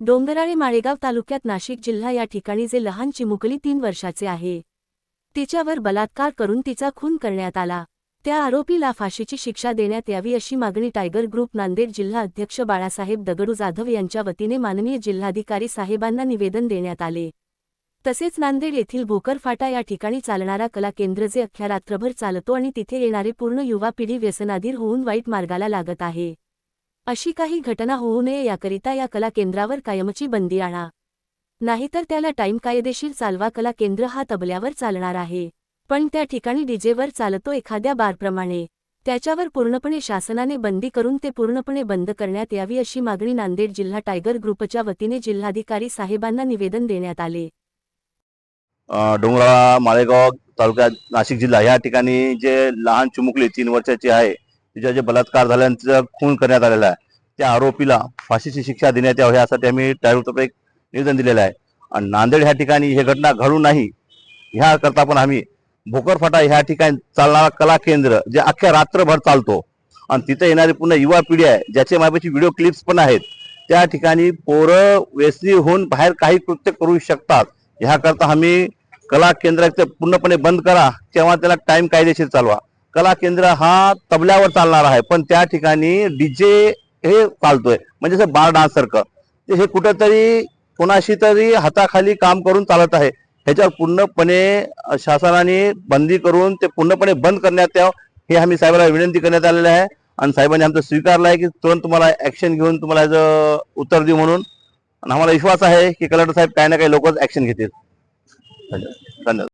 डोंगराळे माळेगाव तालुक्यात नाशिक जिल्हा या ठिकाणी जे लहान चिमुकली तीन वर्षाचे आहे. तिच्यावर बलात्कार करून तिचा खून करण्यात आला. त्या आरोपीला फाशीची शिक्षा देण्यात यावी अशी मागणी टायगर ग्रुप नांदेड जिल्हा अध्यक्ष बाळासाहेब दगडू जाधव यांच्या वतीने माननीय जिल्हाधिकारी साहेबांना निवेदन देण्यात आले. तसेच नांदेड येथील भोकर फाटा या ठिकाणी चालणारा कला केंद्र जे अख्ख्या रात्रभर चालतो आणि तिथे येणारे पूर्ण युवा पिढी व्यसनाधीर होऊन वाईट मार्गाला लागत आहे. अशी काही घटना होऊ नये याकरिता या कला केंद्रावर कायमची बंदी आणा. नाहीतर त्याला टाईम कायदेशीर चालवा कला केंद्र हा तबल्यावर चालणार आहे. पण त्या ठिकाणी डीजेवर चालतो एखाद्या बारप्रमाणे. त्याच्यावर पूर्णपणे शासनाने बंदी करून ते पूर्णपणे बंद करण्यात यावी अशी मागणी नांदेड जिल्हा टायगर ग्रुपच्या वतीने जिल्हाधिकारी साहेबांना निवेदन देण्यात आले. डोंगराळा माळेगाव तालुक्यात नाशिक जिल्हा या ठिकाणी जे लहान चिमुकली तीन वर्षाची आहे तिच्या जे बलात्कार झाल्यानंतर खून करण्यात आलेला आहे त्या आरोपीला फाशीची शिक्षा देण्यात यावी यासाठी आम्ही टाळूतर्फे एक निवेदन दिलेलं आहे. आणि नांदेड ह्या ठिकाणी ही घटना घडू नाही ह्या करता पण आम्ही भोकरफाटा ह्या ठिकाणी चालणारा कला केंद्र जे अख्ख्या रात्रभर चालतो. आणि तिथे येणारी पूर्ण युवा पिढी आहे ज्याचे माझ्यापाशी व्हिडिओ क्लिप्स पण आहेत त्या ठिकाणी पोरं व्यसनी होऊन बाहेर काही कृत्य करू शकतात. ह्याकरता आम्ही कला केंद्र पूर्णपणे बंद करा तेव्हा त्याला टाइम कायदेशीर चालवा. कला केंद्र हा तबल्यावर चालणार आहे. पण त्या ठिकाणी डीजे हे चालतोय. म्हणजे असं बार डान्स सारखं. ते हे कुठंतरी कोणाशी तरी हाताखाली काम करून चालत आहे. ह्याच्यावर पूर्णपणे शासनाने बंदी करून ते पूर्णपणे बंद करण्यात यावं हे आम्ही साहेबांना विनंती करण्यात आलेलं आहे. आणि साहेबांनी आमचं स्वीकारलं आहे की तुरंत तुम्हाला ऍक्शन घेऊन तुम्हाला याचं उत्तर देऊ म्हणून. आणि आम्हाला विश्वास आहे की कलेक्टर साहेब काही ना काही लोकच ऍक्शन घेतील. धन्यवाद. धन्यवाद.